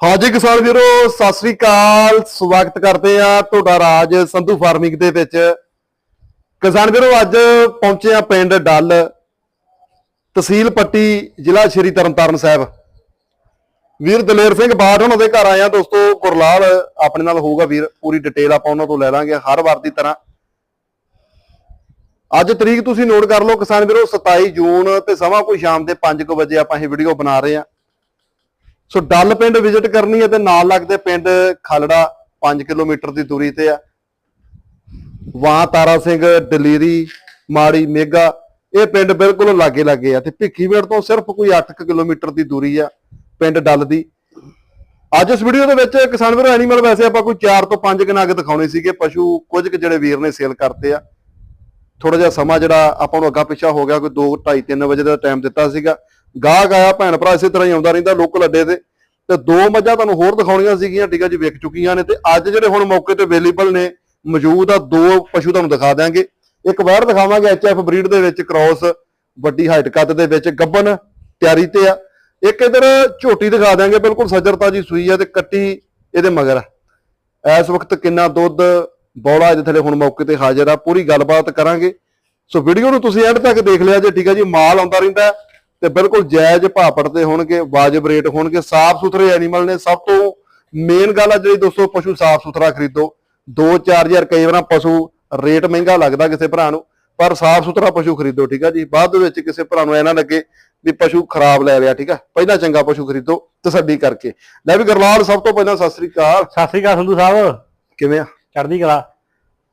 ਹਾਜੀ ਕਿਸਾਨ ਵੀਰੋ, ਸਤਿ ਸ੍ਰੀ ਅਕਾਲ। ਸਵਾਗਤ ਕਰਦੇ ਆ ਤੁਹਾਡਾ ਰਾਜ ਸੰਧੂ ਫਾਰਮਿੰਗ ਦੇ ਵਿੱਚ। ਕਿਸਾਨ ਵੀਰੋ, ਅੱਜ ਪਹੁੰਚੇ ਆ ਪਿੰਡ ਡੱਲ, ਤਹਿਸੀਲ ਪੱਟੀ, ਜ਼ਿਲ੍ਹਾ ਸ਼੍ਰੀ ਤਰਨਤਾਰਨ ਸਾਹਿਬ। ਵੀਰ ਦਲੇਰ ਸਿੰਘ ਬਾਠ ਉਹਨਾਂ ਦੇ ਘਰ ਆਏ ਆ ਦੋਸਤੋ, ਗੁਰਲਾਲ ਆਪਣੇ ਨਾਲ ਹੋਊਗਾ ਵੀਰ, ਪੂਰੀ ਡਿਟੇਲ ਆਪਾਂ ਉਹਨਾਂ ਤੋਂ ਲੈ ਲਾਂਗੇ ਹਰ ਵਾਰ ਦੀ ਤਰ੍ਹਾਂ। ਅੱਜ ਤਰੀਕ ਤੁਸੀਂ ਨੋਟ ਕਰ ਲਓ ਕਿਸਾਨ ਵੀਰੋ 27 ਜੂਨ ਤੇ ਸਮਾਂ ਕੋਈ ਸ਼ਾਮ ਦੇ 5:00 ਵਜੇ ਆਪਾਂ ਇਹ ਵੀਡੀਓ ਬਣਾ ਰਹੇ ਆ ਸੋ ਡੱਲ ਪਿੰਡ ਵਿਜ਼ਿਟ ਕਰਨੀ ਹੈ ਤੇ ਨਾਲ ਲੱਗਦੇ ਪਿੰਡ ਖਾਲੜਾ 5 ਕਿਲੋਮੀਟਰ ਦੀ ਦੂਰੀ ਤੇ ਆ। ਵਾਂ ਤਾਰਾ ਸਿੰਘ, ਦਲੇਰੀ, ਮਾੜੀ ਮੇਗਾ, ਇਹ ਪਿੰਡ ਬਿਲਕੁਲ ਲਾਗੇ ਲਾਗੇ ਆ ਤੇ ਭਿੱਖੀਵਿੰਡ ਤੋਂ ਸਿਰਫ ਕੋਈ 8 ਕਿਲੋਮੀਟਰ ਦੀ ਦੂਰੀ ਆ ਪਿੰਡ ਡੱਲ ਦੀ। ਅੱਜ ਇਸ ਵੀਡੀਓ ਦੇ ਵਿੱਚ ਕਿਸਾਨ ਵੀਰੋ ਐਨੀਮਲ ਵੈਸੇ ਆਪਾਂ ਕੋਈ 4 ਤੋਂ 5 ਕਨਾਗ ਦਿਖਾਉਣੇ ਸੀਗੇ, ਪਸ਼ੂ ਕੁਝ ਕੁ ਜਿਹੜੇ ਵੀਰ ਨੇ ਸੇਲ ਕਰਤੇ ਆ। ਥੋੜਾ ਜਿਹਾ ਸਮਾਂ ਜਿਹੜਾ ਆਪਾਂ ਨੂੰ ਅੱਗਾ ਪਿੱਛਾ ਹੋ ਗਿਆ, ਕੋਈ 2 2:30 3 ਵਜੇ ਦਾ ਟਾਈਮ ਦਿੱਤਾ ਸੀਗਾ। ਗਾਹਕ ਆਇਆ, ਭੈਣ ਭਰਾ ਇਸੇ ਤਰ੍ਹਾਂ ਹੀ ਆਉਂਦਾ ਰਹਿੰਦਾ ਲੋਕਲ ਅੱਡੇ ਤੇ। ਤੇ ਦੋ ਮੱਝਾਂ ਤੁਹਾਨੂੰ ਹੋਰ ਦਿਖਾਉਣੀਆਂ ਸੀਗੀਆਂ, ਠੀਕ ਆ ਜੀ, ਵਿਕ ਚੁੱਕੀਆਂ ਨੇ ਤੇ ਅੱਜ ਜਿਹੜੇ ਹੁਣ ਮੌਕੇ ਤੇ ਅਵੇਲੇਬਲ ਨੇ, ਮੌਜੂਦ ਆ, ਦੋ ਪਸ਼ੂ ਤੁਹਾਨੂੰ ਦਿਖਾ ਦਿਆਂਗੇ। ਇੱਕ ਵਾਰ ਦਿਖਾਵਾਂਗੇ ਐਚਐਫ ਬਰੀਡ ਦੇ ਵਿੱਚ ਕ੍ਰਾਸ ਵੱਡੀ ਹਾਈਟ ਕੱਦ ਦੇ ਵਿੱਚ ਗੱਬਨ ਤਿਆਰੀ ਤੇ ਆ। ਇੱਕ ਇਧਰ ਝੋਟੀ ਦਿਖਾ ਦਿਆਂਗੇ, ਬਿਲਕੁਲ ਸੱਜਰਤਾ ਜੀ ਸੂਈ ਆ ਤੇ ਕੱਟੀ ਇਹਦੇ ਮਗਰ। ਇਸ ਵਕਤ ਕਿੰਨਾ ਦੁੱਧ, ਬੌਲਾ ਇਹਦੇ ਥੱਲੇ ਹੁਣ ਮੌਕੇ ਤੇ ਹਾਜ਼ਰ ਆ, ਪੂਰੀ ਗੱਲਬਾਤ ਕਰਾਂਗੇ। ਸੋ ਵੀਡੀਓ ਨੂੰ ਤੁਸੀਂ ਐਂਡ ਤੱਕ ਦੇਖ ਲਿਆ ਜੇ, ਠੀਕ ਆ ਜੀ, ਮਾਲ ਆਉਂਦਾ ਰਹਿੰਦਾ ਤੇ ਬਿਲਕੁਲ ਜਾਇਜ਼ ਭਾਅ ਪੜਦੇ ਹੋਣਗੇ ਵਾਜਬ ਰੇਟ ਹੋਣਗੇ। ਸਾਫ਼ ਸੁਥਰੇ ਐਨੀਮਲ ਨੇ ਸਭ ਤੋਂ ਮੇਨ ਗੱਲ ਆ ਜਿਹੜੀ ਦੋਸਤੋ ਪਸ਼ੂ ਸਾਫ਼ ਸੁਥਰਾ ਖਰੀਦੋ 2-4000 ਕਈ ਵਾਰਾਂ ਪਸ਼ੂ ਰੇਟ ਮਹਿੰਗਾ ਲੱਗਦਾ ਕਿਸੇ ਭਰਾ ਨੂੰ ਪਰ ਸਾਫ਼ ਸੁਥਰਾ ਪਸ਼ੂ ਖਰੀਦੋ ਠੀਕ ਆ ਜੀ? ਬਾਅਦ ਵਿੱਚ ਕਿਸੇ ਭਰਾ ਨੂੰ ਐ ਨਾ ਲੱਗੇ ਵੀ ਪਸ਼ੂ ਖਰਾਬ ਲੈ ਲਿਆ ਠੀਕ ਆ? ਪਹਿਲਾਂ ਚੰਗਾ ਪਸ਼ੂ ਖਰੀਦੋ ਤਸੱਲੀ ਕਰਕੇ। ਲੈ ਵੀ ਗਰਲਾਲ ਸਭ ਤੋਂ ਪਹਿਲਾਂ ਸਤਿ ਸ੍ਰੀ ਅਕਾਲ। ਸਤਿ ਸ੍ਰੀ ਅਕਾਲ ਸੰਧੂ ਸਾਹਿਬ। ਕਿਵੇਂ ਆ? ਚੜ੍ਹਦੀ ਕਲਾ।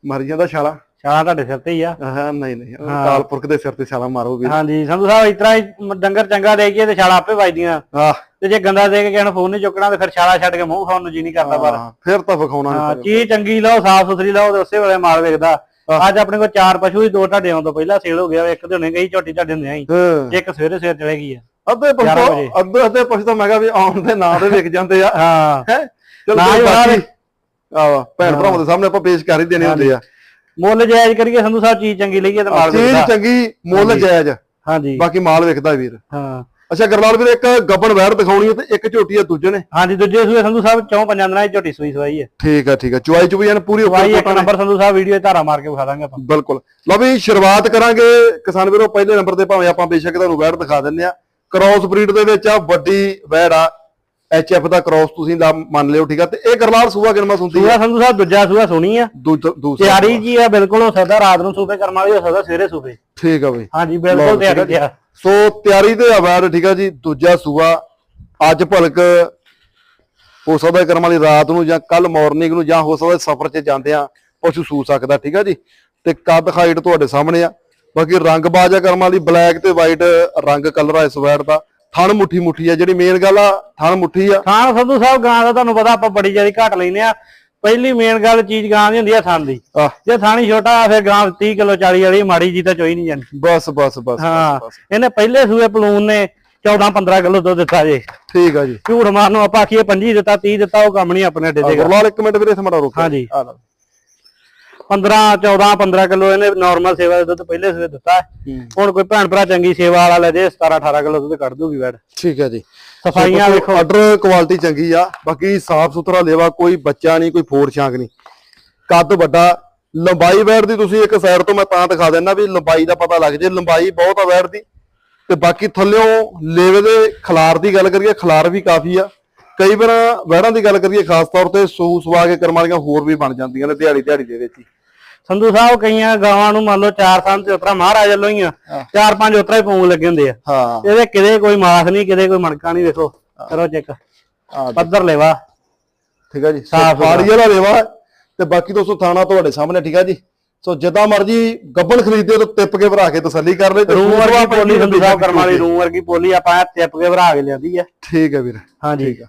ਮਰ ਜਾਂਦਾ ਛਾਲਾ। ਛਾਲਾਂ ਤੁਹਾਡੇ ਸਿਰ ਤੇ ਹੀ ਆ। ਹਾਂ ਨਹੀਂ ਨਹੀਂ ਉਹ ਹਾਂ। ਕਾਲਪੁਰਖ ਦੇ ਸਿਰ ਤੇ ਛਾਲਾ ਮਾਰੋ ਵੀ ਹਾਂਜੀ ਸੰਧੂ ਸਾਹਿਬ ਇਸ ਤਰ੍ਹਾਂ ਹੀ ਮ- ਡੰਗਰ ਚੰਗਾ ਦੇ ਕੇ ਤੇ ਛਾਲਾਂ ਆਪੇ ਵੱਜਦੀਆਂ। ਆਹ। ਤੇ ਜੇ ਗੰਦਾ ਦੇ ਕੇ ਕਿਸੇ ਨੂੰ ਫੋਨ ਨਹੀਂ ਚੁੱਕਣਾ ਤੇ ਫਿਰ ਛਾਲਾ ਛੱਡ ਕੇ ਮੂੰਹ ਖਾਣ ਨੂੰ ਜੀ ਨਹੀਂ ਕਰਦਾ ਪਰ ਹਾਂ, ਫਿਰ ਤਾਂ ਵਿਖਾਉਣਾ ਹਾਂ ਨੀ ਚੀਜ਼ ਚੰਗੀ ਲਓ ਸਾਫ਼ ਸੁਥਰੀ ਲਓ ਤੇ ਉਸੇ ਵੇਲੇ ਮਾਲ ਵੇਖਦਾ। ਅੱਜ ਆਪਣੇ ਕੋਲ ਚਾਰ ਪਸ਼ੂ ਹੀ ਦੋ ਤੁਹਾਡੇ ਆਉਣ ਤੋਂ ਪਹਿਲਾਂ ਸੇਲ ਹੋ ਗਿਆ ਇੱਕ ਤੇ ਹੁਣੇ ਗਈ ਝੋਟੀ ਤੁਹਾਡੇ ਹੁੰਦੇ ਆਈ ਹਾਂ। ਇੱਕ ਸਵੇਰੇ ਸਵੇਰ ਚਲੇ ਗਈ ਆ। ਅੱਧੇ ਗਿਆਰਾਂ ਵਜੇ। ਪਸ਼ੂ ਅੱਧੇ ਅੱਧੇ ਪਸ਼ੂ ਤਾਂ ਮੈਂ ਕਿਹਾ ਵੀ ਆਉਣ ਦੇ ਨਾਂ ਦੇ ਵਿਕ ਜਾਂਦੇ ਆ। ਹਾਂ। ਚਲ ਨਾ ਹੀ ਉਹਨਾਂ ਆਵਾ ਭੈਣ ਭਰਾਵਾਂ ਦੇ ਸਾਹਮਣੇ ਆਪਾਂ ਪੇਸ਼ ਕਰ ਹੀ ਦੇਣੇ ਹੁੰਦੇ ਆ। ਮੁੱਲ ਜਾਇਜ਼ ਕਰੀਏ ਸੰਧੂ ਸਾਹਿਬ ਚੀਜ਼ ਚੰਗੀ ਲਈਏ ਤੇ ਮਾਲ ਚੀਜ਼ ਚੰਗੀ ਮੁੱਲ। ਜਾਇਜ਼। ਹਾਂਜੀ। ਬਾਕੀ ਮਾਲ ਵਿਕਦਾ ਵੀਰ। ਹਾਂ। ਅੱਛਾ ਗਰਲਾਲ ਵੀਰ ਇੱਕ ਗੱਬਣ ਵੈਰ ਦਿਖਾਉਣੀ ਹੈ ਤੇ ਇੱਕ ਝੋਟੀ ਆ ਦੂਜੇ ਨੇ। ਹਾਂਜੀ ਦੂਜੇ ਸੂਏ ਸੰਧੂ ਸਾਹਿਬ ਚੌਂ ਪੰਜਾਂ ਦਿਨਾਂ ਦੀ ਝੋਟੀ ਸੂਈ ਸਵਾਈ ਹੈ। ਠੀਕ ਆ ਠੀਕ ਆ। ਚੁਆਈ ਚੁਬੀ ਐਨ ਪੂਰੀ ਵਾਈ ਇੱਕ ਉੱਪਰ ਨੰਬਰ ਸੰਧੂ ਸਾਹਿਬ ਵੀਡੀਓ ਧਾਰਾ ਮਾਰ ਕੇ ਵਿਖਾ ਦਾਂਗੇ ਆਪਾਂ। ਬਿਲਕੁਲ। ਲਓ ਵੀ ਸ਼ੁਰੂਆਤ ਕਰਾਂਗੇ। ਕਿਸਾਨ ਵੀਰੋ ਪਹਿਲੇ ਨੰਬਰ ਤੇ ਭਾਵੇਂ ਆਪਾਂ ਬੇਸ਼ੱਕ ਤੁਹਾਨੂੰ ਵੈੜ ਦਿਖਾ ਦਿੰਨੇ ਆ ਕ੍ਰਾਸ ਬਰੀਡ ਦੇ ਵਿੱਚ ਆ ਵੱਡੀ ਵੈੜ ਆ। ਐਚਐਫ ਦਾ ਕ੍ਰਾਸ ਤੁਸੀਂ ਲਾ- ਮੰਨ ਲਿਓ ਠੀਕ ਆ? ਤੇ ਇਹ ਗਰਲਾਲ ਸੂਆ ਕਿਨਮਾ ਸੁਣਦੀ ਸੂਆ ਆ? ਸੰਧੂ ਸਾਹਿਬ ਦੂਜਾ ਸੂਆ ਸੋਹਣੀ ਆ। ਤਿਆਰੀ ਜੀ ਆ ਬਿਲਕੁਲ ਹੋ ਸਕਦਾ ਰਾਤ ਨੂੰ ਸੂਬੇ ਕਰਮ ਵਾਲੀ ਹੋ ਸਕਦਾ ਸਵੇਰੇ ਸੂਬੇ। ਠੀਕ ਆ ਬਈ। ਹਾਂਜੀ ਬਿਲਕੁਲ ਤਿਆਰੀ। ਆ। ਸੋ ਤਿਆਰੀ ਤੇ ਆ ਵੈੜ ਠੀਕ ਆ ਜੀ ਦੂਜਾ ਸੂਆ ਅੱਜ ਭਲਕ ਹੋ ਸਕਦਾ ਕਰਮ ਵਾਲੀ ਰਾਤ ਨੂੰ ਜਾਂ ਕੱਲ ਮਾਰਨਿੰਗ ਨੂੰ ਜਾਂ ਹੋ ਸਕਦਾ ਸਫ਼ਰ 'ਚ ਜਾਂਦੇ ਆ ਪਸ਼ੂ ਸੂ ਸਕਦਾ ਠੀਕ ਆ ਜੀ। ਤੇ ਕੱਦ ਹਾਈਟ ਤੁਹਾਡੇ ਸਾਹਮਣੇ ਆ। ਬਾਕੀ ਰੰਗ ਬਾਜਾ ਕਰਮ ਵਾਲੀ ਬਲੈਕ ਤੇ ਵਾਈਟ ਰੰਗ ਕਲਰ ਆ ਇਸ ਵੈੜ ਦਾ। ਥਣ ਮੁੱਠੀ ਮੁੱਠੀ ਆ ਜਿਹੜੀ ਮੇਨ ਗੱਲ ਆ ਥਣ ਮੁੱਠੀ ਆ। ਖਾਨ ਸੰਧੂ ਸਾਹਿਬ ਗਾਂ ਦਾ ਤੁਹਾਨੂੰ ਪਤਾ ਆਪਾਂ ਬੜੀ ਜ਼ਿਆਦਾ ਘੱਟ ਲੈਨੇ ਆ। ਪਹਿਲੀ ਮੇਨ ਗੱਲ ਚੀਜ਼ ਗਾਂ ਦੀ ਹੁੰਦੀ ਆ ਥਣ ਦੀ। ਆਹ ਜੇ ਥਾਣੀ ਛੋਟਾ ਆ ਫਿਰ ਗਾਂ 30 ਕਿਲੋ 40 ਵਾਲੀ ਮਾੜੀ ਜੀ ਤਾਂ ਚੋਈ ਨਹੀਂ ਜਾਂਦੀ। ਬਸ ਬਸ ਬਸ ਹਾਂ। ਬਸ, ਇਹਨੇ ਪਹਿਲੇ ਸੂਏ ਪਲੂਨ ਨੇ 14 15 ਕਿਲੋ ਦੁੱਧ ਦਿੱਤਾ ਜੇ। ਠੀਕ ਆ ਜੀ। ਝੂਠ ਮਾਰਨ ਆਪਾਂ ਆਖੀਏ 25 ਦਿੱਤਾ 30 ਦਿੱਤਾ ਉਹ ਕੰਮ ਨਹੀਂ ਆਪਣੇ ਅੱਡੇ ਦੇ ਗੁਰਲਾਲ ਇੱਕ ਮਿੰਟ ਵੀਰੇ ਥਮੜਾ ਰੋਕ। ਹਾਂਜੀ। 15 14 15 ਕਿਲੋ ਇਹਨੇ ਨਾਰਮਲ ਸੇਵਾ ਦਾ ਦੁੱਧ ਪਹਿਲੇ ਸੂਏ ਦਿੱਤਾ ਹੁਣ ਕੋਈ ਭੈਣ ਭਰਾ ਚੰਗੀ ਸੇਵਾ ਵਾਲਾ ਲੈ ਜੇ 17 18 ਕਿਲੋ ਦੁੱਧ ਕੱਢ ਦੂਗੀ ਵੈੜ ਠੀਕ ਹੈ ਜੀ। ਸਫਾਈਆਂ ਵੇਖੋ। ਆਰਡਰ ਕੁਆਲਿਟੀ ਚੰਗੀ ਆ ਬਾਕੀ ਸਾਫ਼ ਸੁਥਰਾ ਲੇਵਾ ਕੋਈ ਬੱਚਾ ਨਹੀਂ ਕੋਈ ਫੋੜ ਛਾਂਕ ਨਹੀਂ। ਕੱਦ ਵੱਡਾ ਲੰਬਾਈ ਵੈੜ ਦੀ ਤੁਸੀਂ ਇੱਕ ਸਾਈਡ ਤੋਂ ਮੈਂ ਤਾਂ ਦਿਖਾ ਦਿੰਦਾ ਵੀ ਲੰਬਾਈ ਦਾ ਪਤਾ ਲੱਗ ਜੇ ਲੰਬਾਈ ਬਹੁਤ ਆ ਵੈੜ ਦੀ। ਤੇ ਬਾਕੀ ਥੱਲਿਓਂ ਲੇਵੇ ਦੇ ਖਲਾਰ ਦੀ ਗੱਲ ਕਰੀਏ ਖਲਾਰ ਵੀ ਕਾਫੀ ਆ। ਕਈ ਵਾਰ ਵੈੜਾਂ ਦੀ ਗੱਲ ਕਰੀਏ ਖਾਸ ਤੌਰ ਤੇ ਸੂ ਸਵਾ ਕੇ ਕਰਮ ਵਾਲੀਆਂ ਹੋਰ ਵੀ ਬਣ ਜਾਂਦੀਆਂ ਨੇ ਦਿਹਾੜੀ ਦਿਹਾੜੀ ਦੇ ਵਿੱਚ ਹੀ। ਸੰਧੂ ਸਾਹਿਬ ਕਈਆਂ ਗਾਵਾਂ ਨੂੰ ਮੰਨ ਲਓ ਚਾਰ ਸਾਲ ਤੇ ਉਤਰਾ ਮਹਾਰਾਜ ਵੱਲੋਂ ਹੀ ਆ ਚਾਰ ਪੰਜ ਉਤਰਾ ਹੀ ਪੂੰਗ ਲੱਗੇ ਹੁੰਦੇ ਆ। ਹਾਂ। ਇਹਦੇ ਕਿਤੇ ਕੋਈ ਮਾਸ ਨਹੀਂ ਕਿਤੇ ਕੋਈ ਮਣਕਾ ਨਹੀਂ ਵੇਖੋ ਕਰੋ ਚੈੱਕ। ਆ ਪੱਧਰ ਲੈਵਾ। ਠੀਕ ਆ ਜੀ। ਸਾਫ਼ ਸਾਫ਼ ਵਾਲਾ ਰੇਵਾ ਤੇ ਬਾਕੀ ਦੋਸਤੋ ਥਾਣਾ ਤੁਹਾਡੇ ਸਾਹਮਣੇ ਠੀਕ ਆ ਜੀ। ਸੋ ਜਿੱਦਾਂ ਮਰਜ਼ੀ ਗੱਬਣ ਖਰੀਦਦੇ ਹੋ ਤਾਂ ਟਿੱਪ ਕੇ ਭਰਾ ਕੇ ਤਸੱਲੀ ਕਰ ਲੈ ਰੂਮ ਵਰਗੀ ਪੋਲੀ ਸੰਧੂ ਸਾਹਿਬ ਕਰਮ ਵਾਲੀ ਰੂਮ ਵਰਗੀ ਪੋਲੀ ਆਪਾਂ ਟਿੱਪ ਕੇ ਭਰਾ ਕੇ ਲਿਆਂਦੀ ਆ। ਠੀਕ ਹੈ ਵੀਰ। ਹਾਂਜੀ ਠੀਕ ਆ।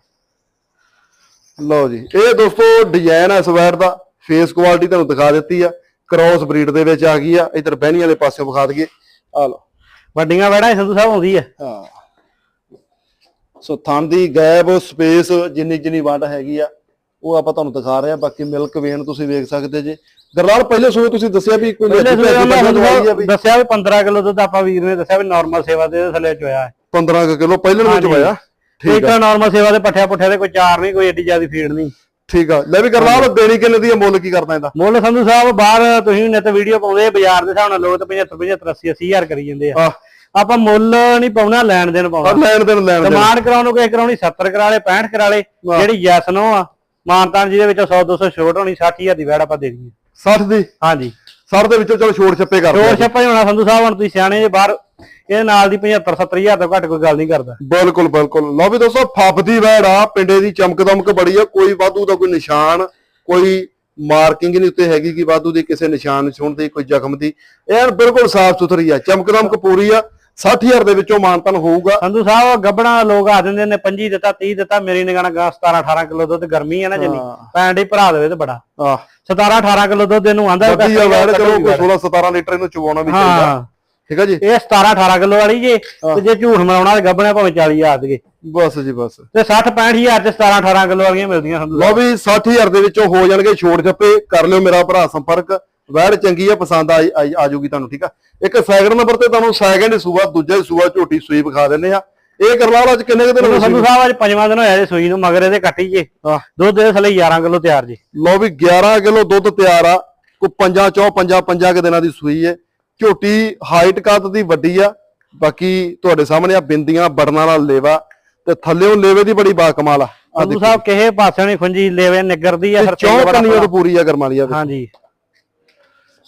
ਲਓ ਜੀ ਇਹ ਦੋਸਤੋ ਡਿਜ਼ਾਈਨ ਆ ਸਵੈਰ ਦਾ। ਫੇਸ ਕੁਆਲਿਟੀ ਤੁਹਾਨੂੰ ਦਿਖਾ ਦਿੱਤੀ ਆ। ਕ੍ਰਾਸ ਬਰੀਡ ਦੇ ਵਿੱਚ ਆ ਗਈ ਆ ਇਧਰ ਬਹਿਣੀ ਵਾਲੇ ਪਾਸਿਓਂ ਵਿਖਾ ਦਈਏ। ਆ ਲਓ। ਵੱਡੀਆਂ ਵੈੜਾਂ ਸੰਧੂ ਸਾਹਿਬ ਆਉਂਦੀ ਆ। ਹਾਂ। ਸੋ ਥਣ ਦੀ ਗੈਪ ਸਪੇਸ ਜਿੰਨੀ ਜਿੰਨੀ ਵੰਡ ਹੈਗੀ ਆ ਉਹ ਆਪਾਂ ਤੁਹਾਨੂੰ ਦਿਖਾ ਰਹੇ ਆ ਬਾਕੀ ਮਿਲਕ ਵੇਨ ਤੁਸੀਂ ਵੇਖ ਸਕਦੇ ਜੇ। ਗਰਲਾਲ ਪਹਿਲੇ ਸੂਏ ਤੁਸੀਂ ਦੱਸਿਆ ਵੀ ਕੋਈ ਦੱਸਿਆ ਵੀ 15 ਕਿਲੋ ਦੁੱਧ ਆਪਾਂ ਵੀਰ ਨੇ ਦੱਸਿਆ ਵੀ ਨਾਰਮਲ ਸੇਵਾ ਦੇ ਥੱਲੇ ਚੋਇਆ ਹੈ। 15 ਕਿਲੋ ਪਹਿਲੇ ਨੂੰ। ਪਾਇਆ ਠੀਕ ਆ। ਨਾਰਮਲ ਸੇਵਾ ਦੇ ਪੱਠਿਆਂ ਪੁੱਠਿਆਂ ਦੇ ਕੋਈ ਚਾਰ ਨਹੀਂ ਕੋਈ ਏਡੀ ਜ਼ਿਆਦਾ ਫੀਡ ਨਹੀਂ। ਠੀਕ ਆ ਲੈ ਵੀ ਕਰਨਾਲ ਦੇਣੀ ਕਿੰਨੇ ਦੀ ਆ ਮੁੱਲ ਕੀ ਕਰਦਾ ਇਹਦਾ? ਮੁੱਲ ਸੰਧੂ ਸਾਹਿਬ ਬਾਹਰ ਤੁਸੀਂ ਨਿਤ ਵੀਡੀਓ ਪਾਉਂਦੇ ਆ, ਬਾਜ਼ਾਰ ਦੇ ਹਿਸਾਬ ਨਾਲ ਲੋਕ ਤਾਂ 75 75 80 80 ਹਜ਼ਾਰ ਕਰੀ ਜਾਂਦੇ ਆ। ਆਪਾਂ ਮੁੱਲ ਨਹੀਂ ਪਾਉਣਾ ਲੈਣ ਦੇਣ ਪਾਉਣਾ। ਲੈਣ ਦੇਣ ਲੈਣ ਦੇਣ। ਡਿਮਾਂਡ ਕਰਾਉਣ ਨੂੰ ਕਿਸੇ ਕਰਾਉਣੀ 70 ਕਰਾ ਲੇ 65 ਕਰਾ ਲੇ। ਜਿਹੜੀ ਯੈਸ ਨੋ ਆ ਮਾਨਤਾਨ ਜਿਹਦੇ ਵਿੱਚੋਂ 100 200 ਛੋਟ ਹੋਣੀ 60000 ਦੀ ਵੈੜ ਆਪਾਂ ਦੇ ਦਈਏ। 60 ਦੀ? ਹਾਂਜੀ। 60 ਦੇ ਵਿੱਚੋਂ ਚਲ ਛੋੜ ਛੱਪੇ ਕਰ ਰੋਡ ਛੱਪਾ ਹੀ ਹੋਣਾ ਸੰਧੂ ਸਾਹਿਬ ਹੁਣ ਤੁਸੀਂ ਸਿਆਣੇ ਜੇ ਬਾਹਰ ਇਹਦੇ ਨਾਲ ਦੀ 75 70000 ਤੋਂ ਘੱਟ ਕੋਈ ਗੱਲ ਨਹੀਂ ਕਰਦਾ। ਬਿਲਕੁਲ ਬਿਲਕੁਲ। ਲਓ ਵੀ ਦੋਸਤੋ ਫੱਬਦੀ ਵੈੜ ਆ ਪਿੰਡੇ ਦੀ ਚਮਕ ਦਮਕ ਬੜੀ ਆ ਕੋਈ ਵਾਧੂ ਦਾ ਕੋਈ ਨਿਸ਼ਾਨ ਕੋਈ ਮਾਰਕਿੰਗ ਨਹੀਂ ਉੱਤੇ ਹੈਗੀ ਕਿ ਵਾਧੂ ਦੀ ਕਿਸੇ ਨਿਸ਼ਾਨ ਨਿਸ਼ੂਨ ਦੀ ਕੋਈ ਜ਼ਖਮ ਦੀ। ਐਨ ਬਿਲਕੁਲ ਸਾਫ਼ ਸੁਥਰੀ ਆ ਚਮਕ ਦਮਕ ਪੂਰੀ ਆ। 60000 ਦੇ ਵਿੱਚੋਂ ਮਾਨਤਨ ਹੋਊਗਾ। ਸੰਧੂ ਸਾਹਿਬ ਗੱਬਣਾ ਲੋਕ ਆ ਦਿੰਦੇ ਨੇ 25 ਦਿੱਤਾ 30 ਦਿੱਤਾ ਮੇਰੀ ਨਿਗਾਹ ਗਾ 17 18 ਕਿਲੋ ਦੁੱਧ ਗਰਮੀ ਆ ਨਾ ਜਿੰਨੀ। ਹਾਂ। ਦੀ ਭਰਾ ਦੇਵੇ ਤੇ ਬੜਾ। ਆ 17 18 ਕਿਲੋ ਦੁੱਧ ਇਹਨੂੰ ਆਂਦਾ ਵੱਡੀ ਆ ਵੈੜ ਚਲੋ ਕੋਈ 16 17 ਲੀਟਰ ਇਹਨੂੰ ਚਵਾਉਣਾ ਵੀ ਚਾਹੀਦਾ। ਹਾਂ ਠੀਕ ਆ ਜੀ? ਇਹ 17 18 ਕਿਲੋ ਵਾਲੀ ਜੇ ਤੇ ਜੇ ਝੂਠ ਮਲਾਉਣਾ ਤੇ ਗੱਬਣਾ ਭਾਵੇਂ 40 ਆ ਦੇਗੇ ਬਸ ਜੀ ਬਸ। ਤੇ 60 65000 ਚ 17 18 ਕਿਲੋ ਵਾਲੀਆਂ ਮਿਲਦੀਆਂ ਸੰਧੂ ਲਓ ਵੀ 60000 ਦੇ ਵਿੱਚੋਂ ਹੋ ਜਾਣਗੇ ਛੋੜ ਛੱਪੇ। ਕਰ ਲਿਓ ਮੇਰਾ ਭਰਾ ਸੰਪਰਕ। ਵੈੜ ਚੰਗੀ ਆ ਪਸੰਦ ਆ ਜਾਊਗੀ ਤੁਹਾਨੂੰ ਠੀਕ ਆ? ਇੱਕ ਸੈਕਿੰਡ ਨੰਬਰ ਤੇ ਤੁਹਾਨੂੰ ਸੈਕਿੰਡ ਸੂਆ ਦੂਜਾ ਸੂਆ ਝੋਟੀ ਸੂਈ ਵਿਖਾ ਦਿੰਨੇ ਆ ਇਹ ਕਰਨਾਲ ਅੱਜ ਕਿੰਨੇ ਦਿਨ ਹੋ ਗਏ ਸੰਧੂ ਸਾਹਿਬ ਅੱਜ ਪੰਜਵਾਂ ਦਿਨ ਹੋਇਆ ਜੇ ਸੂਈ ਨੂੰ ਮਗਰ ਇਹਦੇ ਕੱਟੀ ਜੇ। ਦੁੱਧ ਦੇ ਥਲੇ 11 ਕਿਲੋ ਤਿਆਰ ਜੇ। ਲਓ ਵੀ 11 ਕਿਲੋ ਦੁੱਧ ਤਿਆਰ ਆ। ਕੋ ਪੰਜਾਂ ਚੋਂ ਪੰਜਾਂ ਪੰਜਾਂ ਕੁ ਦਿਨਾਂ ਦੀ ਸੂਈ ਹੈ ਝੋਟੀ ਹਾਈਟ ਕੱਦ ਦੀ ਵੱਡੀ ਆ। ਬਾਕੀ ਤੁਹਾਡੇ ਸਾਹਮਣੇ ਆ ਬਿੰਦੀਆਂ ਬੜਨਾਂ ਨਾਲ ਲੇਵਾ। ਤੇ ਥੱਲੇੋਂ ਲੇਵੇ ਦੀ ਬੜੀ ਬਾਕਮਾਲ ਆ। ਆ ਸੰਧੂ ਸਾਹਿਬ ਕਿਸੇ ਪਾਸੇ ਨਹੀਂ ਖੁੰਜੀ ਲੈਵੇ ਨਿਗਰਦੀ ਆ ਫਿਰ ਚੌਂ ਕੰਨੀਆਂ ਤੋਂ ਪੂਰੀ ਆ ਗਰਮਾਲੀ ਆ ਵੀ। ਹਾਂਜੀ।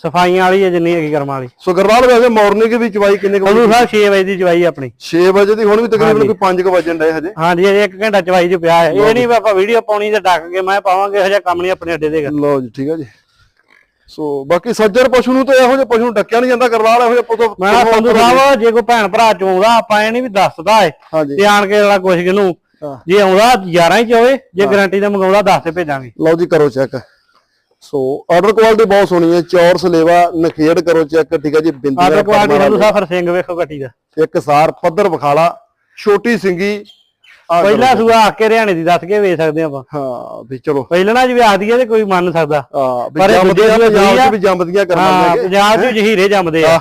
ਸਫਾਈਆਂ ਵਾਲੀ ਹੈ ਜਿੰਨੀ ਹੈਗੀ ਕਰਮਾਂ ਵਾਲੀ। ਸੋ ਗਰਨਾਲ ਵੈਸੇ ਮਾਰਨਿੰਗ ਵੀ ਚਵਾਈ ਕਿੰਨੇ ਕੁ ਸੰਧੂ ਸਾਹਿਬ 6 ਵਜੇ ਦੀ ਚਵਾਈ ਆਪਣੀ। 6 ਵਜੇ ਦੀ ਹੁਣ ਵੀ ਤਕਰੀਬਨ ਕੋਈ 5 ਕੁ ਵਜਣ ਡਏ ਹਜੇ। ਹਾਂਜੀ ਇਹ ਇੱਕ ਘੰਟਾ ਚਵਾਈ ਚ ਪਿਆ ਹੈ। ਇਹ ਨਹੀਂ ਵੀ ਆਪਾਂ ਵੀਡੀਓ ਪਾਉਣੀ ਤੇ ਡੱਕ ਕੇ ਮੈਂ ਪਾਵਾਂਗੇ ਇਹੋ ਜਿਹਾ ਕੰਮ ਨਹੀਂ ਆਪਣੇ ਅੱਡੇ ਦੇ ਲਓ ਜੀ ਠੀਕ ਆ ਜੀ। ਸੋ ਬਾਕੀ ਸੱਜਰ ਪਸ਼ੂ ਨੂੰ ਤੇ ਇਹੋ ਜਿਹੇ ਪਸ਼ੂ ਨੂੰ ਡੱਕਿਆ ਨਹੀਂ ਜਾਂਦਾ ਕਰਨਾਲ ਇਹੋ ਜਿਹੇ ਪਸ਼ੂ ਮੈਂ ਕਿਹਾ ਸੰਧੂ ਸਾਹਿਬ ਜੇ ਕੋਈ ਭੈਣ ਭਰਾ ਚੋਂਦਾ ਆਪਾਂ ਇਹ ਨਹੀਂ ਵੀ ਦੱਸਦਾ ਏ। ਹਾਂਜੀ। ਤੇ ਆਣ ਕੇ ਵਾਲਾ ਕੁਛ ਕਿਨੂੰ ਹਾਂ। ਜੇ ਆਉਂਦਾ 11 ਹੀ ਚ ਹੋਵੇ ਜੇ ਗਾਰੰਟੀ ਦਾ ਮੰਗਾਉਂਦਾ 10 ਤੇ ਭੇਜਾਂਗੇ। ਲਓ ਜੀ ਕਰੋ ਚੈੱਕ ਸੋ ਆਰਡਰ ਕੁਆਲਿਟੀ ਬਹੁਤ ਸੋਹਣੀ ਹੈ। ਚੌਰ ਸਲੇਵਾ ਨਖੇੜ ਕਰੋ ਚੈੱਕ ਠੀਕ ਹੈ ਜੀ। ਬਿੰਦੀਆਂ ਆਦਰ ਕੁਆਲਿਟੀ ਪਰਮਾਂ ਸੰਧੂ ਸਾਹਿਬ ਫਿਰ ਸਿੰਘ ਵੇਖੋ ਗੱਟੀ ਦਾ। ਇੱਕ ਸਾਰ ਪੱਧਰ ਵਿਖਾਲਾ ਛੋਟੀ ਸਿੰਗੀ। ਪਹਿਲਾ ਸੂਆ ਆ ਕੇ ਹਰਿਆਣੇ ਦੀ ਦੱਸ ਕੇ ਵੇਚ ਸਕਦੇ ਆਪਾਂ। ਹਾਂ ਵੀ ਚਲੋ। ਪਹਿਲਾਂ ਨਾ ਜਿਵੇਂ ਆਖਦੀ ਹੈ ਤੇ ਕੋਈ ਮੰਨ ਸਕਦਾ। ਪਰ ਦੂਜੇ ਪੰਜਾਬ। ਚ ਵੀ ਜੰਮਦੀਆਂ ਹਾਂ ਕਰਵਾਵਾਂਗੇ ਪੰਜਾਬ 'ਚ ਹੀਰੇ ਜੰਮਦੇ ਆ।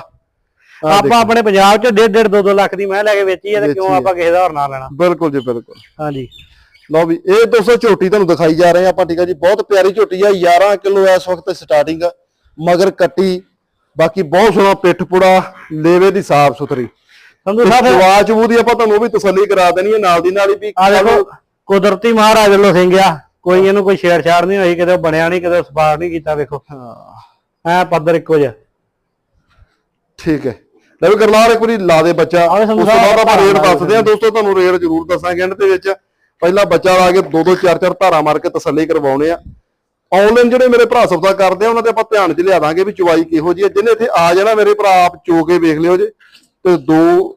ਆਪਾਂ ਆਪਣੇ ਪੰਜਾਬ 'ਚ 1.5 2 ਲੱਖ ਦੀ ਮੈਂ ਲੈ ਕੇ ਵੇਚੀ ਆ ਤੇ ਕਿਉਂ ਆਪਾਂ ਕਿਸੇ ਦਾ ਹੋਰ ਨਾ ਲੈਣਾ। ਬਿਲਕੁਲ ਜੀ ਬਿਲਕੁਲ। ਹਾਂਜੀ। ਲਓ ਵੀ ਇਹ 200 ਝੋਟੀ ਤੁਹਾਨੂੰ ਦਿਖਾਈ ਜਾ ਰਹੇ ਆ ਆਪਾਂ ਠੀਕ ਆ ਜੀ ਬਹੁਤ ਪਿਆਰੀ ਝੋਟੀ ਆ 11 ਕਿਲੋ ਇਸ ਵਕਤ ਸਟਾਰਟਿੰਗ ਮਗਰ ਕੱਟੀ ਬਾਕੀ ਬਹੁਤ ਸੋਹਣਾ ਪਿੱਠ ਪੁੜਾ ਲੇਵੇ ਦੀ ਸਾਫ਼ ਸੁਥਰੀ। ਸੰਧੂ ਸਾਹਿਬ ਫਿਰ ਜਵਾਚ ਦੀ ਆਪਾਂ ਤੁਹਾਨੂੰ ਉਹ ਵੀ ਤਸੱਲੀ ਕਰਾ ਦੇਣੀ ਹੈ ਨਾਲ ਦੀ ਨਾਲ ਹੀ ਵੀ ਆ ਦੇਖੋ ਕੁਦਰਤੀ ਮਹਾਰਾਜ ਵੱਲੋਂ ਸਿੰਘ ਆ ਕੋਈ ਇਹਨੂੰ ਕੋਈ ਛੇੜਛਾੜ ਨਹੀਂ ਹੋਈ ਕਿਤੇ ਬਣਿਆ ਨਹੀਂ ਕਿਤੇ ਸਪਾਰ ਨਹੀਂ ਕੀਤਾ ਵੇਖੋ। ਹਾਂ। ਐ ਪੱਧਰ ਇੱਕੋ ਜਿਹਾ। ਠੀਕ ਹੈ। ਲੈ ਵੀ ਕਰਨਾਲ ਇੱਕ ਵਾਰੀ ਲਾ ਦੇ ਬੱਚਾ ਉਸ ਤੋਂ ਬਾਅਦ ਆਪਾਂ ਰੇਟ ਦੱਸਦੇ ਆ ਦੋਸਤੋ ਤੁਹਾਨੂੰ ਰੇਟ ਜ਼ਰੂਰ ਦੱਸਾਂਗੇ ਐਂਡ ਦੇ ਵਿੱਚ। ਪਹਿਲਾਂ ਬੱਚਾ ਲਾ ਕੇ ਦੋ ਦੋ ਚਾਰ ਚਾਰ ਧਾਰਾ ਮਾਰ ਕੇ ਤਸੱਲੀ ਕਰਵਾਉਣੇ ਆ। ਆਨਲਾਈਨ ਜਿਹੜੇ ਮੇਰੇ ਭਰਾ ਸੌਦਾ ਕਰਦੇ ਆ ਉਹਨਾਂ ਤੇ ਆਪਾਂ ਧਿਆਨ 'ਚ ਲਿਆ ਦਾਂਗੇ ਵੀ ਚੁਵਾਈ ਕਿਹੋ ਜੀ ਹੈ ਜਿਹਨੇ ਇੱਥੇ ਆ ਜਾਣਾ ਮੇਰੇ ਭਰਾ ਆਪ ਚੋ ਕੇ ਵੇਖ ਲਿਓ ਜੇ ਤੇ ਦੋ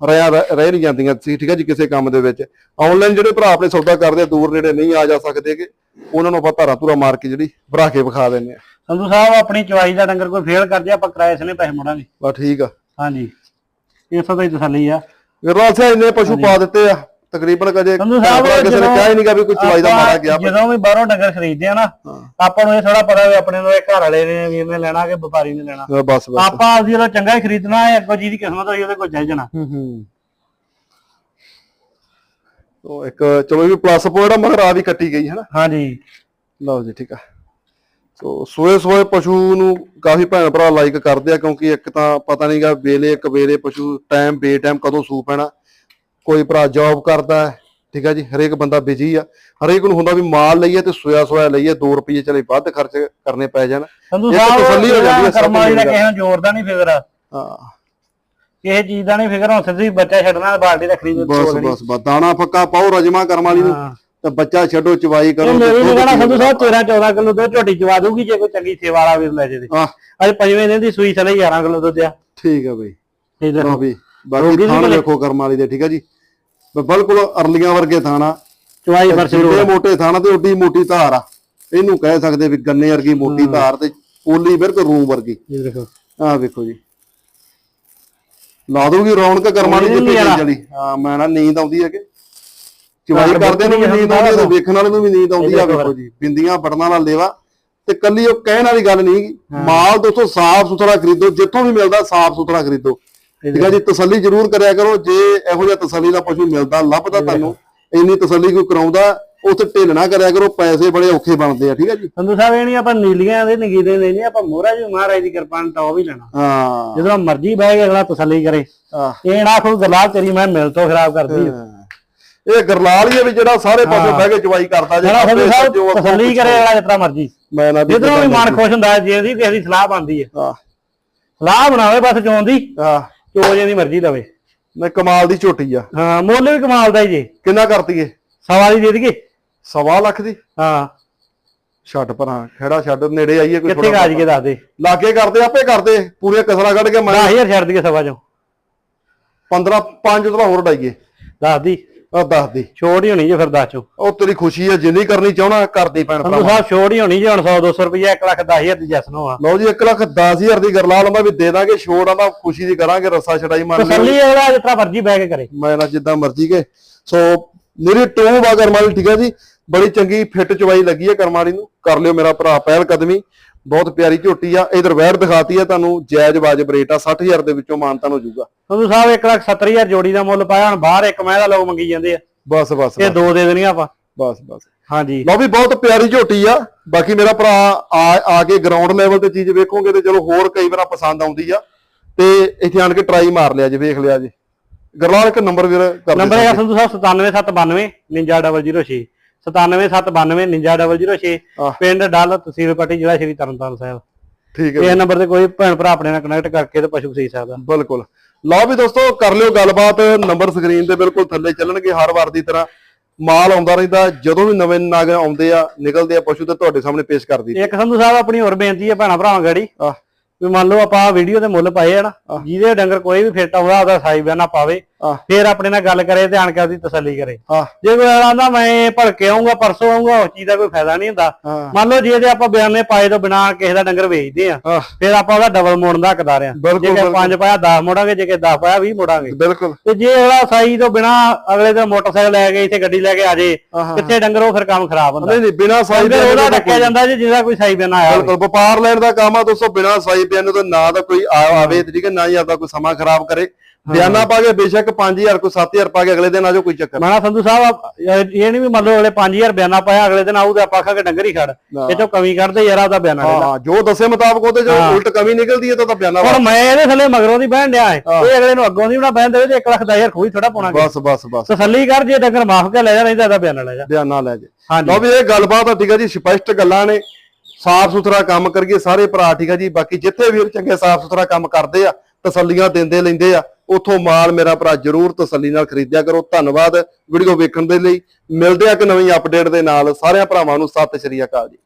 ਰਿਆ ਰਹਿ ਨਹੀਂ ਜਾਂਦੀਆਂ ਸੀ ਠੀਕ ਹੈ ਜੀ ਕਿਸੇ ਕੰਮ ਦੇ ਵਿੱਚ। ਆਨਲਾਈਨ ਜਿਹੜੇ ਭਰਾ ਆਪਣੇ ਸੌਦਾ ਕਰਦੇ ਆ ਦੂਰ ਨੇੜੇ ਨਹੀਂ ਆ ਜਾ ਸਕਦੇਗੇ ਉਹਨਾਂ ਨੂੰ ਆਪਾਂ ਧਾਰਾ ਧੂਰਾ ਮਾਰ ਕੇ ਜਿਹੜੀ ਭਰਾ ਕੇ ਵਿਖਾ ਦਿੰਦੇ ਆ। ਸੰਧੂ ਸਾਹਿਬ ਆਪਣੀ ਚਵਾਈ ਦਾ ਡੰਗਰ ਕੋਈ ਫੇਲ ਕਰ ਜੇ ਆਪਾਂ ਕਿਰਾਏ ਸਨੇ ਪੈਸੇ ਮੋੜਾਂਗੇ। ਬਸ ਠੀਕ ਆ। ਹਾਂਜੀ। ਇਥੋਂ ਤਾਂ ਹੀ ਤਸੱਲੀ ਆ। ਗੁਰਨਾਲ ਸਿੰਘ ਇੰਨੇ ਪਸ਼ੂ ਪਾ ਦਿੱਤੇ ਆ। ਤਕਰੀਬਨ ਕਦੇ ਸੰਧੂ ਸਾਹਿਬ ਕਿਸੇ ਨੇ ਜਦੋਂ ਕਿਹਾ ਹੀ ਨਹੀਂਗਾ ਵੀ ਕੋਈ ਚਵਾਈ ਦਾ ਮਾਰਾ ਗਿਆ ਜਦੋਂ ਵੀ ਬਾਹਰੋਂ ਡੰਗਰ ਖਰੀਦਦੇ ਆ ਨਾ ਆਪਾਂ ਨੂੰ ਇਹ ਥੋੜਾ ਪਤਾ ਵੀ ਆਪਣੇ ਨੂੰ ਇਹ ਘਰ ਵਾਲੇ ਨੇ ਵੀਰ ਨੇ ਲੈਣਾ ਕਿ ਵਪਾਰੀ ਨੇ ਲੈਣਾ। ਬਸ ਬਸ। ਆਪਾਂ ਆਪਦੀ ਜਦੋਂ ਚੰਗਾ ਹੀ ਖਰੀਦਣਾ ਹੈ ਅੱਗੋਂ ਜਿਹਦੀ ਕਿਸਮਤ ਹੋਈ ਉਹਦੇ ਕੋਲ ਚੱਲ ਜਾਣਾ। ਹੂੰ ਹੂੰ। ਉਹ ਇੱਕ ਚਲੋ ਇਹ ਵੀ ਪਲੱਸ ਪੁਆਇੰਟ ਆ ਮਗਰ ਆ ਵੀ ਕੱਟੀ ਗਈ ਹੈ ਨਾ ਹਾਂਜੀ। ਲਓ ਜੀ ਠੀਕ ਆ। ਸੋ ਸੋਏ ਸੋਏ ਪਸ਼ੂ ਨੂੰ ਕਾਫੀ ਭੈਣ ਭਰਾ ਲਾਈਕ ਕਰਦੇ ਆ ਕਿਉਂਕਿ ਇੱਕ ਤਾਂ ਪਤਾ ਨਹੀਂਗਾ ਵੇਲੇ ਕਵੇਲੇ ਪਸ਼ੂ ਟਾਈਮ ਬੇ ਟਾਈਮ ਕਦੋਂ ਸੂ ਪੈਣਾ। ਕੋਈ ਭਰਾ ਜੌਬ ਕਰਦਾ ਹੈ ਠੀਕ ਆ ਜੀ ਹਰੇਕ ਬੰਦਾ ਬਿਜ਼ੀ ਆ। ਹਰੇਕ ਨੂੰ ਹੁੰਦਾ ਵੀ ਮਾਲ ਲਈਏ ਤੇ ਸੋਇਆ ਸੋਇਆ ਲਈਏ 2 ਰੁਪਏ ਚਲੇ ਵੱਧ ਖਰਚ ਕਰਨੇ ਪੈ ਜਾਣ। ਸੰਧੂ ਸਾਹਿਬ ਤਸੱਲੀ ਹੋ ਜਾਂਦੀ ਹੈ ਕਰਮਾਂ ਨੂੰ ਕਿਸੇ ਨੂੰ ਜ਼ੋਰ ਦਾ ਨਹੀਂ ਫਿਕਰ। ਹਾਂ। ਕਿਸੇ ਚੀਜ਼ ਦਾ ਨਹੀਂ ਫਿਕਰ ਹੁਣ ਸਿੱਧੀ ਬੱਚਾ ਛੱਡਣਾ ਬਾਲਟੀ ਰੱਖਣੀ ਬਸ ਬਸ ਬਸ ਦਾਣਾ ਫੱਕਾ ਪਾਓ ਰਜਮਾ ਕਰਮ ਵਾਲੀ ਨੂੰ ਹਾਂ। ਤੇ ਬੱਚਾ ਛੱਡੋ ਚਵਾਈ ਕਰੋ ਮੇਰੀ ਨਿਗਾਹ ਪੀਓ। ਸੰਧੂ ਸਾਹਿਬ 13 14 ਕਿਲੋ ਦੁੱਧ ਝੋਟੀ ਚਵਾ ਦੂਗੀ ਜੇ ਕੋਈ ਚੰਗੀ ਸੇਵਾ ਵਾਲਾ ਵੀਰ ਲੈ ਜੇ ਤੇ। ਅੱਜ ਪੰਜਵੇਂ ਦਿਨ ਦੀ ਸੂਈ ਥਲੇ 11 ਕਿਲੋ ਦੁੱਧ ਆ। ਠੀਕ ਆ ਬਈ। ਲਓ ਵੀ ਬਾਕੀ ਵੀ ਵੇਖੋ ਕਰਮ ਵਾਲੀ ਦੇ ਠੀਕ ਆ ਜੀ। ਬਿਲਕੁਲ ਅਰਲੀਆਂ ਵਰਗੇ ਥਾਣਾ। ਚਵਾਈ ਫਰਸ਼ ਜਿੱਡੇ ਮੋਟੇ ਥਾਣਾ ਤੇ ਓਡੀ ਮੋਟੀ ਧਾਰ ਆ। ਇਹਨੂੰ ਕਹਿ ਸਕਦੇ ਵੀ ਗੰਨੇ ਵਰਗੀ ਮੋਟੀ ਧਾਰ ਤੇ ਪੋਲੀ ਬਿਲਕੁਲ ਰੂਮ ਵਰਗੀ। ਇਹ ਦੇਖੋ। ਆਹ ਵੇਖੋ ਜੀ। ਲਾ ਦੋਗੀ ਰੌਣਕ ਕਰਮਾਂ ਦੀ ਨਹੀਂ ਚਲੀ ਹਾਂ ਮੈਂ ਨਾ ਨੀਂਦ ਆਉਂਦੀ ਹੈ ਕਿ ਚਵਾਈ ਕਰਦੇ ਨੂੰ ਵੀ ਨੀਂਦ ਆਉਂਦੀ ਹੈ ਵੇਖਣ ਵਾਲੇ ਨੂੰ ਵੀ ਨੀਂਦ ਆਉਂਦੀ ਆ ਵੇਖੋ ਜੀ। ਬਿੰਦੀਆਂ ਬੜਨਾਂ ਨਾਲ ਲੇਵਾ। ਤੇ ਕੱਲੀ ਉਹ ਕਹਿਣ ਵਾਲੀ ਗੱਲ ਨਹੀਂ। ਮਾਲ ਦੋਸਤੋ ਸਾਫ਼ ਸੁਥਰਾ ਖਰੀਦੋ। ਜਿੱਥੋਂ ਵੀ ਮਿਲਦਾ ਸਾਫ਼ ਸੁਥਰਾ ਖਰੀਦੋ। ਠੀਕ ਹੈ ਜੀ ਤਸੱਲੀ ਜ਼ਰੂਰ ਕਰਿਆ ਕਰੋ ਜੇ ਇਹੋ ਜਿਹਾ ਤਸੱਲੀ ਦਾ ਪਸ਼ੂ ਮਿਲਦਾ ਲੱਭਦਾ ਤੁਹਾਨੂੰ ਇੰਨੀ ਤਸੱਲੀ ਕੋਈ ਕਰਾਉਂਦਾ ਉੱਥੇ ਢਿੱਲ ਨਾ ਕਰਿਆ ਕਰੋ ਪੈਸੇ ਬੜੇ ਔਖੇ ਬਣਦੇ ਆ ਠੀਕ ਹੈ ਜੀ। ਸੰਧੂ ਸਾਹਿਬ ਇਹ ਨਹੀਂ ਆਪਾਂ ਨੀਲੀਆਂ ਦੇ ਨਗੀਦੇ ਦੇ ਨਹੀਂ ਆਪਾਂ ਮੋਹਰਾ ਜੀ ਮਹਾਰਾਜ ਦੀ ਕਿਰਪਾ ਨਾਲ ਟੌਪ ਹੀ ਲੈਣਾ। ਹਾਂ। ਜਦੋਂ ਮਰਜ਼ੀ ਬਹਿ ਕੇ ਅਗਲਾ ਤਸੱਲੀ ਕਰੇ। ਇਹ ਨਾ ਕੋਈ ਗਲਾਬ ਤੇਰੀ ਮੈਂ ਮਿਲ ਤੋਂ ਖਰਾਬ ਕਰਦੀ। ਇਹ ਗਰਲਾਲ ਹੀ ਵੀ ਜਿਹੜਾ ਸਾਰੇ ਪਾਸੇ। ਬਹਿ ਕੇ ਚਵਾਈ ਕਰਦਾ ਜਿਹੜਾ ਸੰਧੂ ਸਾਹਿਬ ਤਸੱਲੀ ਕਰੇ ਅਗਲਾ ਜਿਤਨਾ ਮਰਜ਼ੀ। ਮੈਂ ਨਾ ਵੀ ਜਿੱਧਰੋਂ ਵੀ ਮਨ ਖੁਸ਼ ਹੁੰਦਾ ਜੇ ਇਹਦੀ ਕਿਸੇ ਦੀ ਸਲਾਹ ਬਣਦੀ ਹੈ ਹਾਂ। ਸਲਾਹ ਬਣਾਵੇ ਬਸ ਚੋਣ ਦੀ। ਹਾਂ। ਚੋ ਜਿਹਦੀ ਮਰਜ਼ੀ ਲਵੇ। ਮੈਂ ਕਮਾਲ ਦੀ ਝੋਟੀ ਆ। ਹਾਂ ਮੁੱਲ ਵੀ ਕਮਾਲ ਦਾ ਹੀ ਜੇ। ਕਿੰਨਾ ਕਰਤੀਏ? ਸਵਾ ਦੀ ਦੇ ਦਈਏ। ਸਵਾ ਲੱਖ ਦੀ? ਹਾਂ। ਛੱਡ ਪਰਾਂ ਖੇੜਾ ਛੱਡ ਨੇੜੇ ਆਈਏ ਕੋਈ ਕਿੱਥੇ ਕਾਜ ਕੇ ਦੱਸ ਦੇ। ਲਾਗੇ ਕਰਦੇ ਆਪੇ ਕਰਦੇ ਪੂਰੇ ਕਸਰਾ ਕੱਢ ਕੇ ਮੈਂ 10000 ਛੱਡ ਦਈਏ ਸਵਾ ਚੋਂ। 15 5 ਤੋਂ ਹੋਰ ਡਾਈਏ ਦੱਸ ਦੀ। ਆ ਦੱਸ ਦੇ। ਛੋੜ ਹੀ ਹੋਣੀ ਜੇ ਫਿਰ ਦੱਸ ਚੋਂ। ਉਹ ਤੇਰੀ ਖੁਸ਼ੀ ਹੈ ਜਿੰਨੀ ਕਰਨੀ ਚਾਹਣਾ ਕਰਦੀ ਪੈਣ ਸੰਧੂ ਭਰਾ ਸਾਹਿਬ ਛੋੜ ਹੀ ਹੋਣੀ ਜੇ ਹੁਣ 100 200 ਰੁਪਏ 1 ਲੱਖ 10000 ਦੀ ਜੈਸ ਨੂੰ ਆ ਲਓ ਜੀ 1 ਲੱਖ 10000 ਦੀ ਗਰਲਾਲ ਮੈਂ ਵੀ ਦੇ ਦਾਂਗੇ ਛੋੜ ਆਂਦਾ ਖੁਸ਼ੀ ਦੀ ਕਰਾਂਗੇ ਰੱਸਾ ਛੜਾਈ ਮੰਨ ਲਿਓ ਤਸੱਲੀ ਅਗਲਾ ਜਿਤਨਾ ਮਰਜ਼ੀ ਬਹਿ ਕੇ ਕਰੇ। ਮੈਂ ਨਾ ਜਿੱਦਾਂ ਮਰਜ਼ੀ ਕੇ ਸੋ ਮੇਰੀ ਟੋਹ ਵਾ ਕਰਮਾਲੀ ਠੀਕ ਹੈ ਜੀ? ਬੜੀ ਚੰਗੀ ਫਿੱਟ ਚਵਾਈ ਲੱਗੀ ਹੈ ਕਰਮਾਲੀ ਨੂੰ। ਕਰ ਲਿਓ ਮੇਰਾ ਭਰਾ ਪਹਿਲ ਕਦਮੀ। ਬਹੁਤ ਪਿਆਰੀ ਝੋਟੀ ਆ ਇਧਰ ਵੈੜ ਦਿਖਾਤੀ ਆ ਤੁਹਾਨੂੰ ਜਾਇਜ਼ ਵਾਜਬ ਰੇਟ ਆ 60000 ਦੇ ਵਿੱਚੋਂ ਮਾਨਤਾਨ ਹੋ ਜਾਊਗਾ ਸੰਧੂ ਸਾਹਿਬ 1 ਲੱਖ 70000 ਜੋੜੀ ਦਾ ਮੁੱਲ ਪਾਇਆ ਹੁਣ ਬਾਹਰ ਇੱਕ ਮੈਂ ਦਾ ਲੋਕ ਮੰਗੀ ਜਾਂਦੇ ਆ। ਬਸ ਬਸ ਇਹ ਦੋ ਦੇ ਦੇਣੀਆਂ ਆਪਾਂ। ਬਸ ਬਸ। ਹਾਂਜੀ। ਲਓ ਵੀ ਬਹੁਤ ਪਿਆਰੀ ਝੋਟੀ ਆ ਬਾਕੀ ਮੇਰਾ ਭਰਾ ਆ ਆ ਕੇ ਗਰਾਊਂਡ ਲੈਵਲ ਤੇ ਚੀਜ਼ ਵੇਖੋਗੇ ਤੇ ਚਲੋ ਹੋਰ ਕਈ ਵਾਰ ਪਸੰਦ ਆਉਂਦੀ ਆ। ਤੇ ਇੱਥੇ ਆਣ ਕੇ ਟਰਾਈ ਮਾਰ ਲਿਆ ਜੇ ਵੇਖ ਲਿਆ ਜੇ। ਗਰਲਾਲ ਇੱਕ ਨੰਬਰ ਵੀਰ ਕਰ ਨੰਬਰ ਹੈਗਾ ਸੰਧੂ ਸਾਹਿਬ 97792 99006 97792 99006 ਆਹ। ਪਿੰਡ ਡੱਲ ਤਹਿਸੀਲ ਪੱਟੀ ਜ਼ਿਲ੍ਹਾ ਸ਼੍ਰੀ ਤਰਨਤਾਰਨ ਸਾਹਿਬ। ਠੀਕ ਹੈ ਇਹ ਨੰਬਰ ਤੇ ਕੋਈ ਭੈਣ ਭਰਾ ਆਪਣੇ ਨਾਲ ਕਨੈਕਟ ਕਰਕੇ ਤੇ ਪਸ਼ੂ ਖਰੀਦ ਸਕਦਾ। ਬਿਲਕੁਲ। ਲਓ ਵੀ ਦੋਸਤੋ ਕਰ ਲਿਓ ਗੱਲਬਾਤ। ਨੰਬਰ ਸਕਰੀਨ ਤੇ ਬਿਲਕੁਲ ਥੱਲੇ ਚੱਲਣਗੇ ਹਰ ਵਾਰ ਦੀ ਤਰ੍ਹਾਂ। ਮਾਲ ਆਉਂਦਾ ਰਹਿੰਦਾ ਜਦੋਂ ਵੀ ਨਵੇਂ ਨਗ ਆਉਂਦੇ ਆ ਨਿਕਲਦੇ ਆ ਪਸ਼ੂ ਤੇ ਤੁਹਾਡੇ ਸਾਹਮਣੇ ਪੇਸ਼ ਕਰਦੀ ਇੱਕ ਸੰਧੂ ਸਾਹਿਬ ਆਪਣੀ ਹੋਰ ਬੇਨਤੀ ਹੈ ਭੈਣਾ ਭਰਾਵਾਂ ਗੜੀ। ਵੀ ਮੰਨ ਲਓ ਆਪਾਂ ਵੀਡੀਓ ਦੇ ਮੁੱਲ ਪਾਏ ਆ ਨਾ ਜਿਹਦੇ ਡੰਗਰ ਕੋਈ ਵੀ ਫਿੱਟ ਆਉਂਦਾ ਉਹਦਾ ਸਾਈ ਬਿਆਨਾ ਪਾਵੇ। ਆਹ। ਫੇਰ ਆਪਣੇ ਨਾਲ ਗੱਲ ਕਰੇ ਤੇ ਆਣ ਕੇ ਉਹਦੀ ਤਸੱਲੀ ਕਰੇ। ਜੇ ਕੋਈ ਆਂਦਾ ਮੈਂ ਭਲਕੇ ਆਉਂਗਾ ਪਰਸੋਂ ਆਉਂਗਾ ਉਸ ਚੀਜ਼ ਦਾ ਕੋਈ ਫਾਇਦਾ ਨਹੀਂ ਹੁੰਦਾ। ਹਾਂ। ਮੰਨ ਲਓ ਜੇ ਤੇ ਆਪਾਂ ਬਿਆਨੇ ਪਾਏ ਤੋਂ ਬਿਨਾ ਕਿਸੇ ਦਾ ਡੰਗਰ ਵੇਚਦੇ ਆ ਆਹ, ਫਿਰ ਆਪਾਂ ਉਹਦਾ ਡਬਲ ਮੋੜਨ ਦਾ ਹੱਕਦਾਰ ਆ। ਬਿਲਕੁਲ, ਜੇ ਕਿ ਬਿਲਕੁਲ। 5 ਪਾਇਆ 10 ਮੋੜਾਂਗੇ ਜੇ ਕਿ 10 ਪਾਇਆ 20 ਮੋੜਾਂਗੇ। ਬਿਲਕੁਲ। ਤੇ ਜੇ ਉਹਦਾ ਸਾਈ ਤੋਂ ਬਿਨਾ ਅਗਲੇ ਦਿਨ ਮੋਟਰਸਾਈਕਲ ਲੈ ਕੇ ਇੱਥੇ ਗੱਡੀ ਲੈ ਕੇ ਆ ਜੇ ਆਹ। ਕਿੱਥੇ ਡੰਗਰ ਉਹ ਫਿਰ ਕੰਮ ਖਰਾਬ ਹੁੰਦਾ। ਨਹੀਂ ਨਹੀਂ ਬਿਨਾ ਸਾਈ ਡੰਗਰ ਉਹਦਾ ਡੱਕਿਆ ਜਾਂਦਾ ਜੇ ਜਿਹਦਾ ਕੋਈ ਸਾਈ ਬਿਆਨਾ ਆਇਆ ਹੋਵੇ। ਬਿਲਕੁਲ ਵਪਾਰ ਲੈਣ ਦਾ ਕੰਮ ਆ ਦੋਸਤੋ ਬਿਨਾ ਸਾਈ ਬਿਆਨ ਤੋਂ ਨਾ ਤਾਂ ਕੋਈ ਆ- ਆਵੇ ਠੀਕ ਹੈ ਨਾ ਹੀ ਆਪਦਾ ਕੋਈ ਸਮਾਂ ਖਰਾਬ ਕਰੇ। ਬਿਆਨਾ ਪਾ ਕੇ ਬੇਸ਼ੱਕ 5000 ਕੋਈ 7000 ਪਾ ਕੇ ਅਗਲੇ ਦਿਨ ਆ ਜਾਓ ਕੋਈ ਚੱਕਰ ਮੈਂ ਕਿਹਾ ਸੰਧੂ ਸਾਹਿਬ ਇਹ ਨਹੀਂ ਵੀ ਮੰਨ ਲਓ ਅਗਲੇ 5000 ਬਿਆਨਾ ਪਾਇਆ ਅਗਲੇ ਦਿਨ ਆਊ ਤੇ ਆਪਾਂ ਆਖਾਂਗੇ ਡੰਗਰ ਹੀ ਖੜ। ਇਹ ਚੋਂ ਕਮੀ ਕੱਢਦੇ ਯਾਰ ਉਹਦਾ ਬਿਆਨਾ ਲੈ। ਹਾਂ ਜੋ ਦੱਸੇ ਮੁਤਾਬਕ ਉਹਦੇ ਜੋ ਉਲਟ ਕਮੀ ਨਿਕਲਦੀ ਹੈ ਤਾਂ ਤਾਂ ਬਿਆਨਾ ਹੁਣ ਮੈਂ ਇਹਦੇ ਥੱਲੇ ਮਗਰੋਂ ਦੀ ਬਹਿਣ ਡਿਆ ਹੈ। ਇਹ ਅਗਲੇ ਨੂੰ ਅੱਗੋਂ ਦੀ ਬਣਾ ਬਹਿਣ ਦੇਵੇ ਤੇ 1 ਲੱਖ 10000 ਖੋਈ ਥੋੜਾ ਪਾਉਣਾ ਬਸ ਬਸ ਬਸ। ਤਸੱਲੀ ਕਰ ਜੇ ਡੰਗਰ ਮਾਫ ਕੇ ਲੈ ਜਾ ਨਹੀਂ ਤਾਂ ਇਹਦਾ ਬਿਆਨਾ ਲੈ ਜਾ। ਬਿਆਨਾ ਲੈ ਜੇ। ਹਾਂਜੀ। ਲਓ ਵੀ ਇਹ ਗੱਲਬਾਤ ਆ ਠੀਕ ਆ ਜੀ ਸਪਸ਼ਟ ਗੱਲਾਂ ਨੇ। ਸਾਫ਼ ਸੁਥਰਾ ਕੰਮ ਕਰੀਏ ਸਾਰੇ ਭਰਾ ਠੀਕ ਆ ਜੀ। ਬਾਕੀ ਜਿੱਥੇ ਵੀਰ ਚੰਗੇ ਸਾਫ਼ ਸੁਥਰਾ ਕੰਮ ਕਰਦੇ ਆ ਤਸੱਲੀਆਂ ਦਿੰਦੇ ਲੈਂਦੇ ਆ। ਉਥੋਂ ਮਾਲ ਮੇਰਾ ਭਰਾ ਜਰੂਰ ਤਸੱਲੀ ਨਾਲ ਖਰੀਦਿਆ ਕਰੋ। ਧੰਨਵਾਦ ਵੀਡੀਓ ਵੇਖਣ ਦੇ ਲਈ। ਮਿਲਦੇ ਆ ਇੱਕ ਨਵੀਂ ਅਪਡੇਟ ਦੇ ਨਾਲ। ਸਾਰਿਆਂ ਭਰਾਵਾਂ ਨੂੰ ਸਤਿ ਸ਼੍ਰੀ ਅਕਾਲ ਜੀ।